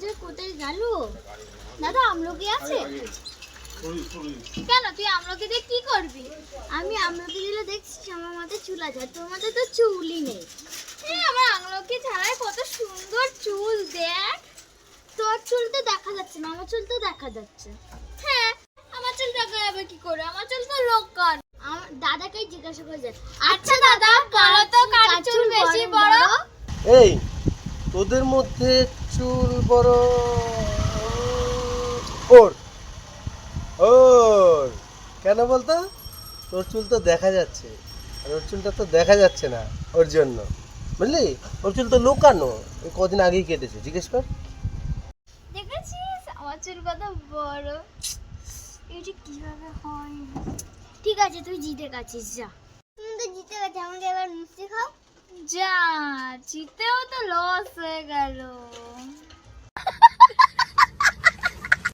যে কোথায় গেল? দাদা আমলকি আছে? কেন? তুই আমলকি দিয়ে কি করবি? আমি আমলকি দিলে দেখছিস আমার মাথায় চুল আছে তোর মাথায় তো চুলই নেই। হ্যাঁ আমার আমলকি ছাড়াই কত সুন্দর চুল দেখ। তোর চুল তো দেখা যাচ্ছে না আমার চুল তো দেখা যাচ্ছে। হ্যাঁ আমার চুল দেখা যাবে কি করে? আমার চুল তো লোকান আমার দাদাকেই জিজ্ঞাসা করে যায় আচ্ছা দাদা বলো তো কার চুল বেশি বড়? এই তোদের মধ্যে চুল বড়। ওর ওর। কেন বলতো? তোর চুল তো দেখা যাচ্ছে আর ওর চুলটা তো দেখা যাচ্ছে না ওর জন্য। বুঝলি? ওর চুল তো লোকানো ওই কদিন আগেই কেটেছে জিজ্ঞেস কর। দেখেছিস? আমার চুল কত বড়। এটা কীভাবে হয়? ঠিক আছে তুই জিতে গেছিস যা। তুমি তো জিতে গেছে আমাকে এবার মিষ্টি খাও। যা জিতেও তো লস হয়ে গেল